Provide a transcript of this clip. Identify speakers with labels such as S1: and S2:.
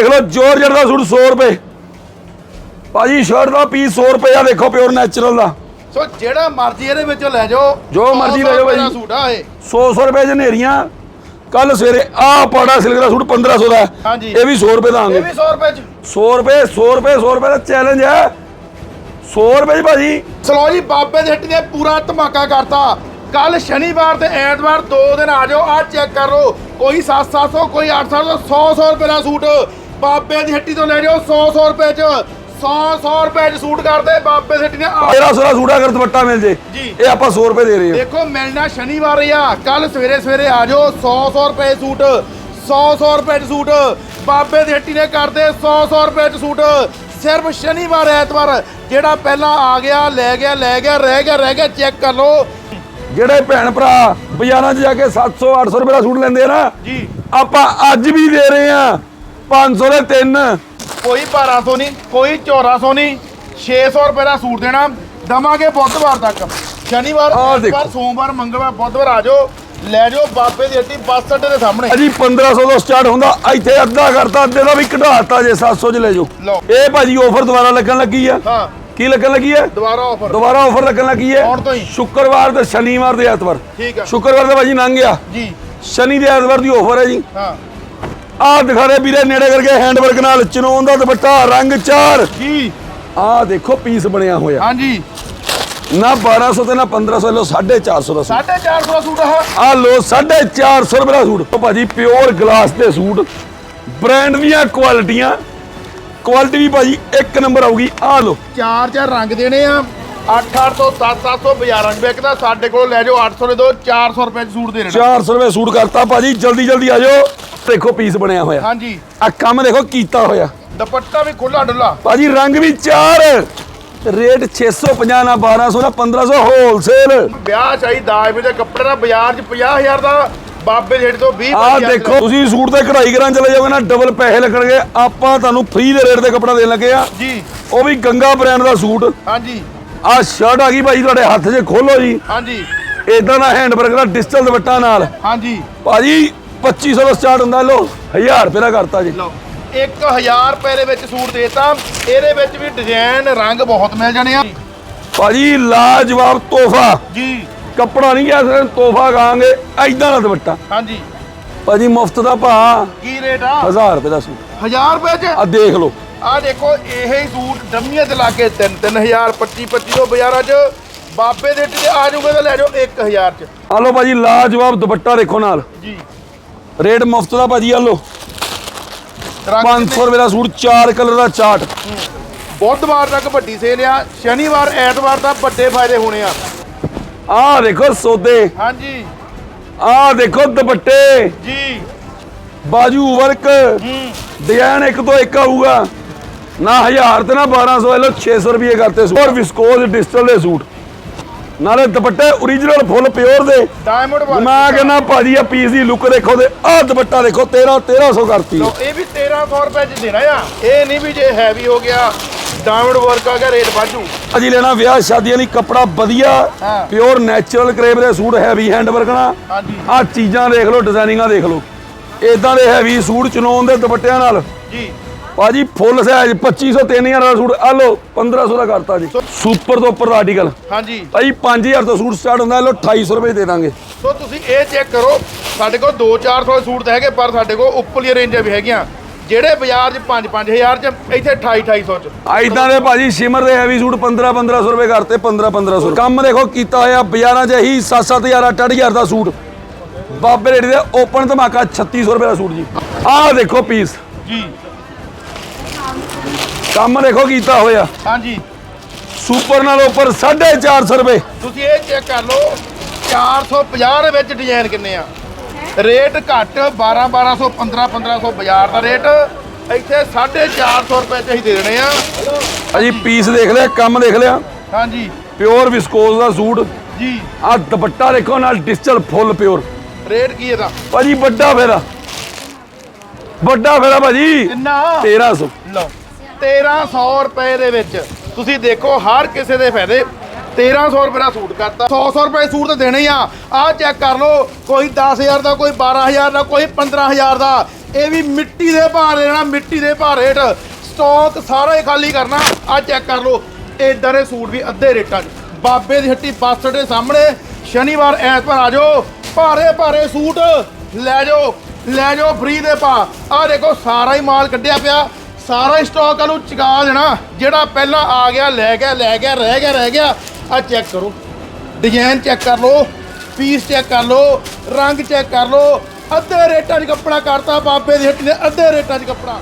S1: ਦੇਖ ਲਓ ਜੋਰਜਟ ਦਾ ਸੂਟ 100 ਰੁਪਏ। ਭਾਜੀ ਸ਼ਰਟ ਦਾ ਪੀਸ 100 ਰੁਪਏ ਆ ਦੇਖੋ ਪਿਓਰ ਨੈਚੁਰਲ ਦਾ।
S2: ਸੋ ਜਿਹੜਾ ਮਰਜ਼ੀ ਇਹਦੇ ਵਿੱਚੋਂ ਲੈ ਜਾਓ
S1: ਜੋ ਮਰਜ਼ੀ ਲੈ ਜਾਓ ਭਾਈ।
S2: ਸੂਟ ਆ ਇਹ।
S1: 100 100 ਰੁਪਏ ਚ ਨੇਰੀਆਂ ਕੱਲ ਸਵੇਰੇ ਆਹ ਪਾੜਾ ਸਿਲਕ ਦਾ ਸੂਟ 1500 ਦਾ। ਇਹ ਵੀ 100 ਰੁਪਏ ਦਾ
S2: ਇਹ
S1: ਆਂਗੇ
S2: ਵੀ 100 ਰੁਪਏ ਚ।
S1: 100 ਰੁਪਏ 100 ਰੁਪਏ 100 ਰੁਪਏ ਦਾ ਚੈਲੰਜ ਹੈ। 100 ਰੁਪਏ ਭਾਜੀ।
S2: ਸਲੋ ਜੀ ਬਾਬੇ ਦੇ ਹੱਟੀ ਨੇ ਪੂਰਾ ਧਮਾਕਾ ਕਰਤਾ। ਕੱਲ ਸ਼ਨੀਵਾਰ ਤੇ ਐਤਵਾਰ ਦੋ ਦਿਨ ਆ ਜਾਓ ਆ ਚੈੱਕ ਕਰ ਲਓ। ਕੋਈ 7-700 ਕੋਈ 800 100-100 ਰੁਪਏ ਦਾ ਸੂਟ। ਬਾਬੇ ਦੀ ਹੱਟੀ ਤੋਂ ਲੈ ਜਾਓ 100-100 ਰੁਪਏ ਚ 100-100 ਰੁਪਏ ਚ ਸੂਟ ਕਰਦੇ ਬਾਬੇ ਦੀ ਹੱਟੀ ਨੇ ਆ-
S1: ਤੇਰਾ ਸੋਲਾ ਸੂਟ ਅਗਰ ਦੁਪੱਟਾ ਮਿਲ ਜੇ।
S2: ਜੀ।
S1: ਇਹ ਆਪਾਂ 100 ਰੁਪਏ ਦੇ ਰਹੇ ਹਾਂ।
S2: ਦੇਖੋ ਮਿਲਣਾ ਸ਼ਨੀਵਾਰ ਹੀ ਆ ਕੱਲ ਸਵੇਰੇ ਸਵੇਰੇ ਆ ਜਾਓ 100-100 ਰੁਪਏ ਸੂਟ 100-100 ਰੁਪਏ ਚ ਸੂਟ ਬਾਬੇ ਦੀ ਹੱਟੀ ਨੇ ਕਰਦੇ 100-100 ਰੁਪਏ ਚ ਸੂਟ। ਸਿਰਫ ਸ਼ਨੀਵਾਰ ਐਤਵਾਰ ਜਿਹੜਾ ਪਹਿਲਾਂ ਆ ਗਿਆ ਲੈ ਗਿਆ ਲੈ ਗਿਆ ਰਹਿ ਗਿਆ ਰਹਿ ਗਿਆ ਚੈੱਕ ਕਰ ਲਓ।
S1: ਜਿਹੜੇ ਭੈਣ ਭਰਾ ਬਾਜ਼ਾਰਾਂ 'ਚ ਜਾ ਕੇ 700 800 ਰੁਪਏ ਦਾ ਸੂਟ ਲੈਂਦੇ ਆ ਨਾ
S2: ਜੀ।
S1: ਆਪਾਂ ਅੱਜ ਵੀ ਦੇ ਰਹੇ ਆ 500 ਦੇ ਤਿੰਨ।
S2: ਕੋਈ 1200 ਨਹੀਂ ਕੋਈ 1400 ਨਹੀਂ 600 ਰੁਪਏ ਦਾ ਸੂਟ ਦੇਣਾ ਦਵਾਂਗੇ ਬੁੱਧਵਾਰ ਤੱਕ। ਸ਼ਨੀਵਾਰ
S1: ਆਹ ਦੇਖੋ।
S2: ਐਤਵਾਰ ਸੋਮਵਾਰ ਮੰਗਲਵਾਰ ਬੁੱਧਵਾਰ ਆ ਜਾਓ ਲੈ ਜਾਓ ਬਾਬੇ ਦੀ ਹੱਟੀ ਬੱਸ ਅੱਡੇ ਦੇ ਸਾਹਮਣੇ।
S1: ਅਜੀ 1500 ਤੋਂ ਸਟਾਰਟ ਹੁੰਦਾ ਇੱਥੇ ਅੱਧਾ ਕਰਤਾ ਅੱਧੇ ਦਾ ਵੀ ਘਟਾਤਾ ਜੇ 700 ਚ ਲੈ ਜਾਓ।
S2: ਲਓ।
S1: ਇਹ ਭਾਜੀ ਆਫਰ ਦੁਬਾਰਾ ਲੱਗਣ ਲੱਗੀ ਆ।
S2: ਹਾਂ।
S1: ਕੀ ਲੱਗਣ ਲੱਗੀ ਹੈ
S2: ਦੁਬਾਰਾ ਆਫਰ
S1: ਦੁਬਾਰਾ ਆਫਰ ਲੱਗਣ ਲੱਗੀ ਹੈ
S2: ਹੁਣ ਤੋਂ ਹੀ।
S1: ਸ਼ੁੱਕਰਵਾਰ ਤੇ ਸ਼ਨੀਵਾਰ ਤੇ ਐਤਵਾਰ।
S2: ਠੀਕ ਆ।
S1: ਸ਼ੁੱਕਰਵਾਰ ਤੇ ਭਾਜੀ ਲੰਘ ਗਿਆ।
S2: ਜੀ।
S1: ਸ਼ਨੀ ਦੇ ਐਤਵਾਰ ਦੀ ਆਫਰ ਹੈ ਜੀ।
S2: ਹਾਂ।
S1: ਆਹ ਦਿਖਾ ਦੇ ਵੀਰੇ ਨੇੜੇ ਕਰਕੇ ਹੈਂਡਵਰਕ ਨਾਲ ਚਨੋਨ ਦਾ ਦੁਪੱਟਾ ਰੰਗ ਚਾਰ।
S2: ਜੀ।
S1: ਆਹ ਦੇਖੋ ਪੀਸ ਬਣਿਆ ਹੋਇਆ।
S2: ਹਾਂਜੀ।
S1: ਨਾ 1200 ਤੇ ਨਾ 1500 ਲੋ 450 ਦਾ ਸੂਟ।
S2: 450 ਦਾ ਸੂਟ ਆ।
S1: ਆ ਲੋ 450 ਰੁਪਏ ਦਾ ਸੂਟ। ਭਾਜੀ ਪਿਓਰ ਗਲਾਸ ਦੇ ਸੂਟ। ਬ੍ਰਾਂਡ ਦੀਆਂ ਕੁਆਲਿਟੀਆਂ ਕੁਆਲਿਟੀ ਵੀ ਭਾਜੀ ਇੱਕ ਨੰਬਰ ਆਊਗੀ। ਆ ਲੋ
S2: ਚਾਰ ਚਾਰ ਰੰਗ ਦੇਣੇ ਆ। 8-8 ਤੋਂ 7-700 ਬਾਜ਼ਾਰਾਂ 'ਚ ਵਿਕਦਾ ਸਾਡੇ ਕੋਲ ਲੈ ਜਾਓ 800 ਦੇ ਦੋ 400 ਰੁਪਏ 'ਚ ਸੂਟ ਦੇ ਦੇਣਾ।
S1: 400 ਰੁਪਏ ਸੂਟ ਕਰਤਾ ਭਾਜੀ ਜਲਦੀ ਜਲਦੀ ਆ ਜਾਓ। ਦੇਖੋ ਪੀਸ ਬਣਿਆ ਹੋਇਆ।
S2: ਹਾਂਜੀ।
S1: ਆ ਕੰਮ ਦੇਖੋ ਕੀਤਾ ਹੋਇਆ।
S2: ਦੁਪੱਟਾ ਵੀ ਖੁੱਲਾ ਡੁੱਲਾ।
S1: ਭਾਜੀ ਰੰਗ ਵੀ ਚਾਰ। ਰੇਟ 650 ਨਾ 1200 ਨਾ 1500 ਹੋਲਸੇਲ
S2: ਵਿਆਹ ਚਾਹੀ ਦਾਜ ਵੀ ਦੇ ਕੱਪੜੇ ਦਾ ਬਾਜ਼ਾਰ 'ਚ 50000 ਦਾ ਬਾਬੇ ਰੇਟ ਤੋਂ 20
S1: ਆ ਦੇਖੋ ਤੁਸੀਂ ਸੂਟ ਤੇ ਕਢਾਈ ਕਰਾਂ ਚਲੇ ਜਾਓਗੇ ਨਾ ਡਬਲ ਪੈਸੇ ਲੱਗਣਗੇ। ਆਪਾਂ ਤੁਹਾਨੂੰ ਫ੍ਰੀ ਦੇ ਰੇਟ ਤੇ ਕੱਪੜਾ ਦੇਣ ਲੱਗੇ ਆ।
S2: ਜੀ।
S1: ਉਹ ਵੀ ਗੰਗਾ ਬ੍ਰਾਂਡ ਦਾ ਸੂਟ।
S2: ਹਾਂਜੀ।
S1: ਆ ਸ਼ਰਟ ਆ ਗਈ ਭਾਜੀ ਤੁਹਾਡੇ ਹੱਥ 'ਚ ਖੋਲੋ ਜੀ।
S2: ਹਾਂਜੀ।
S1: ਇਦਾਂ ਦਾ ਹੈਂਡਵਰਕ ਦਾ ਡਿਜੀਟਲ ਦੁਪੱਟਾ ਨਾਲ।
S2: ਹਾਂਜੀ।
S1: ਭਾਜੀ 2500 ਦਾ ਸਟਾਰਟ ਹੁੰਦਾ ਲੋ 1000 ਰੁਪਏ ਦਾ ਕਰਤਾ ਜੀ।
S2: ਲਓ 1000 ਰੁਪਏ ਦੇ ਵਿੱਚ ਸੂਟ ਦੇਤਾ। ਇਹਦੇ ਵਿੱਚ ਵੀ ਡਿਜ਼ਾਈਨ ਰੰਗ ਬਹੁਤ ਮਿਲ ਜਾਣੇ ਆ।
S1: ਭਾਜੀ ਲਾਜਵਾਬ ਤੋਹਫਾ।
S2: ਜੀ।
S1: ਕੱਪੜਾ ਨਹੀਂ ਕਹਿ ਸਕਦੇ ਤੋਹਫਾ ਕਹਾਂਗੇ ਐਦਾਂ ਦਾ ਦੁਪੱਟਾ।
S2: ਹਾਂਜੀ।
S1: ਭਾਜੀ ਮੁਫਤ ਦਾ ਭਾ
S2: ਕੀ ਰੇਟ ਆ?
S1: 1000 ਰੁਪਏ ਦਾ ਸੂਟ।
S2: 1000 ਰੁਪਏ 'ਚ?
S1: ਆ ਦੇਖ ਲਓ।
S2: ਆ ਦੇਖੋ ਇਹ ਹੀ ਸੂਟ ਡੰਮੀਆਂ ਤੇ ਲਾ ਕੇ 3 3000 25 2500 ਬਾਜ਼ਾਰਾਂ 'ਚ। ਬਾਬੇ ਦੇ ਤੇ ਆ ਜਾਊਗਾ ਤਾਂ ਲੈ ਜਾਓ 1000 'ਚ।
S1: ਆ ਲਓ ਭਾਜੀ ਲਾਜਵਾਬ ਦੁਪੱਟਾ ਦੇਖੋ ਨਾਲ।
S2: ਜੀ।
S1: ਰੇਟ ਮੁਫਤ ਦਾ ਭਾਜੀ ਆ
S2: ਰੰਗ
S1: 500 ਰੁਪਏ ਦਾ ਸੂਟ ਚਾਰ ਕਲਰ ਦਾ ਚਾਰਟ।
S2: ਬੁੱਧਵਾਰ ਤੱਕ ਵੱਡੀ ਸੇਲ ਆ ਸ਼ਨੀਵਾਰ ਐਤਵਾਰ ਤਾਂ ਵੱਡੇ ਫਾਇਦੇ ਹੋਣੇ ਆ।
S1: ਆਹ ਦੇਖੋ ਸੌਦੇ।
S2: ਹਾਂਜੀ।
S1: ਆਹ ਦੇਖੋ ਦੁਪੱਟੇ।
S2: ਜੀ।
S1: ਬਾਜੂ ਵਰਕ। ਡਿਜ਼ਾਈਨ ਇੱਕ ਤੋਂ ਇੱਕ ਆਊਗਾ। ਨਾ 1000 ਤੇ ਨਾ 1200 ਇਹ ਲੋ 600 ਰੁਪਏ ਕਰਤੇ ਸੂਟ। ਔਰ ਵਿਸਕੋਸ ਡਿਜੀਟਲ ਦੇ ਸੂਟ। ਨਾਲੇ ਦੁਪੱਟੇ origignal ਫੁੱਲ ਪਿਓਰ ਦੇ।
S2: ਡਾਇਮੰਡ
S1: ਮੈਂ ਕਹਿੰਦਾ ਭਾਜੀ ਆ ਪੀਸ ਦੀ ਲੁੱਕ ਦੇਖੋ ਤੇ ਆਹ ਦੁਪੱਟਾ ਦੇਖੋ 13 1300 ਕਰਤੀ।
S2: ਲਓ ਇਹ ਵੀ 1300 ਰੁਪਏ 'ਚ ਦੇਣਾ ਆ। ਇਹ ਨਹੀਂ ਵੀ ਜੇ ਹੈਵੀ ਹੋ ਗਿਆ ਡਾਇਮੰਡ ਵਰਕ ਆ ਗਿਆ ਰੇਟ ਵਾਧੂ।
S1: ਅਜੀ ਲੈਣਾ ਵਿਆਹ ਸ਼ਾਦੀਆਂ ਲਈ ਕੱਪੜਾ ਵਧੀਆ। ਪਿਓਰ ਨੈਚੁਰਲ ਕਰੇਬ ਦੇ ਸੂਟ ਹੈਵੀ ਹੈਂਡ ਵਰਕ ਨਾਲ
S2: ਹਾਂਜੀ।
S1: ਆਹ ਚੀਜ਼ਾਂ ਦੇਖ ਲਓ ਡਿਜ਼ਾਈਨਿੰਗਾਂ ਦੇਖ ਲਓ। ਇਦਾਂ ਦੇ ਹੈਵੀ ਸੂਟ ਚਨੋਨ ਦੇ ਦੁਪੱਟਿਆਂ ਨਾਲ।
S2: ਜੀ।
S1: ਭਾਜੀ ਫੁੱਲ ਸਾਈਜ਼ 2500 3000 ਦਾ ਸੂਟ। ਆ ਲਓ 1500 ਦਾ ਕਰਤਾ ਜੀ। ਸੁਪਰ ਤੋਂ ਉੱਪਰ ਦਾ ਆਰਟੀਕਲ
S2: ਹਾਂਜੀ।
S1: ਭਾਈ 5000 ਤੋਂ ਸੂਟ ਸਟਾਰਟ ਹੁੰਦਾ ਲਓ 2800 ਰੁਪਏ ਦੇ ਦਾਂਗੇ।
S2: ਸੋ ਤੁਸੀਂ ਇਹ ਚੈੱਕ ਕਰੋ ਸਾਡੇ ਕੋਲ 2-400 ਸੂਟ ਤਾਂ ਹੈਗੇ ਪਰ ਸਾਡੇ ਕੋਲ ਉੱਪਰਲੀ ਰੇਂਜਾਂ ਵੀ ਹੈਗੀਆਂ। ਜਿਹੜੇ ਬਾਜ਼ਾਰ 'ਚ 5-5000 'ਚ ਇੱਥੇ 28-2800 'ਚ।
S1: ਇਦਾਂ ਦੇ ਭਾਜੀ ਸ਼ਿਮਰ ਦੇ ਹੈਵੀ ਸੂਟ 15 1500 ਰੁਪਏ ਕਰਤੇ 15 1500 ਕੰਮ ਦੇਖੋ ਕੀਤਾ ਹੋਇਆ ਬਾਜ਼ਾਰਾਂ 'ਚ ਇਹੀ 7 7000 8000 ਦਾ ਸੂਟ। ਬਾਬੇ ਰੇੜੀ ਦੇ ਓਪਨ ਧਮਾਕਾ 3600 ਰੁਪਏ ਦਾ ਸੂਟ ਜੀ। ਆਹ ਦੇਖੋ ਪੀਸ
S2: ਜੀ।
S1: ਕੰਮ ਦੇਖੋ ਕੀਤਾ ਹੋਇਆ।
S2: ਹਾਂਜੀ।
S1: ਸੁਪਰ ਨਾਲ ਉੱਪਰ 450 ਰੁਪਏ।
S2: ਤੁਸੀਂ ਇਹ ਚੈੱਕ ਕਰ ਲਓ 450 ਦੇ ਵਿੱਚ ਡਿਜ਼ਾਈਨ ਕਿੰਨੇ ਆ? ਰੇਟ ਘੱਟ 12 1200 15 1500 ਬਾਜ਼ਾਰ ਦਾ ਰੇਟ। ਇੱਥੇ 450 ਰੁਪਏ ਚ ਹੀ ਦੇ ਦੇਣੇ ਆ।
S1: ਅਜੀ ਪੀਸ ਦੇਖ ਲਿਆ ਕੰਮ ਦੇਖ ਲਿਆ।
S2: ਹਾਂਜੀ।
S1: ਪਿਓਰ ਵਿਸਕੋਸ ਦਾ ਸੂਟ।
S2: ਜੀ।
S1: ਆਹ ਦੁਪੱਟਾ ਦੇਖੋ ਨਾਲ ਡਿਜੀਟਲ ਫੁੱਲ ਪਿਓਰ।
S2: ਰੇਟ ਕੀ ਇਹਦਾ?
S1: ਭਾਜੀ ਵੱਡਾ ਫੇਰਾ ਵੱਡਾ ਫੇਰਾ ਭਾਜੀ।
S2: ਕਿੰਨਾ?
S1: 1300
S2: ਲਓ। 1300 ਰੁਪਏ ਦੇ ਵਿੱਚ। ਤੁਸੀਂ ਦੇਖੋ, ਹਰ ਕਿਸੇ ਦੇ ਫਾਇਦੇ। 1300 ਰੁਪਏ ਦਾ ਸੂਟ ਕਰਤਾ। 100 100 ਰੁਪਏ ਸੂਟ ਤਾਂ ਦੇਣੇ ਹੀ ਆ। ਆਹ ਚੈੱਕ ਕਰ ਲਓ, ਕੋਈ 10000 ਦਾ, ਕੋਈ 12000 ਦਾ, ਕੋਈ 15000 ਦਾ। ਇਹ ਵੀ ਮਿੱਟੀ ਦੇ ਭਾਅ ਲੈਣਾ ਮਿੱਟੀ ਦੇ ਭਾਅ ਰੇਟ। ਸਟਾਕ ਸਾਰਾ ਹੀ ਖਾਲੀ ਕਰਨਾ। ਆ ਚੈੱਕ ਕਰ ਲਓ। ਇਦਾਂ ਦੇ ਸੂਟ ਵੀ ਅੱਧੇ ਰੇਟਾਂ 'ਚ। ਬਾਬੇ ਦੀ ਹੱਟੀ ਬੱਸ ਦੇ ਸਾਹਮਣੇ। ਸ਼ਨੀਵਾਰ, ਐਤਵਾਰ ਆ ਜਾਓ। ਭਾਰੇ ਭਾਰੇ ਸੂਟ। ਲੈ ਜਾਓ। ਲੈ ਜਾਓ ਫ੍ਰੀ ਦੇ ਭਾ ਆ ਦੇਖੋ, ਸਾਰਾ ਹੀ ਮਾਲ ਕੱਢਿਆ ਪਿਆ। ਸਾਰਾ ਹੀ ਸਟਾਕ ਨੂੰ ਚੁਕਾ ਦੇਣਾ। ਜਿਹੜਾ ਪਹਿਲਾਂ ਆ ਗਿਆ, ਲੈ ਗਿਆ ਲੈ ਗਿਆ, ਰਹਿ ਗਿਆ ਰਹਿ ਗਿਆ। ਆ ਚੈੱਕ ਕਰੋ। ਡਿਜ਼ਾਈਨ ਚੈੱਕ ਕਰ ਲਓ। ਪੀਸ ਚੈੱਕ ਕਰ ਲਓ। ਰੰਗ ਚੈੱਕ ਕਰ ਲਓ। ਅੱਧੇ ਰੇਟਾਂ 'ਚ ਕੱਪੜਾ ਕਰਤਾ ਬਾਬੇ ਦੀ ਹੱਟੀ ਨੇ ਅੱਧੇ ਰੇਟਾਂ 'ਚ ਕੱਪੜਾ।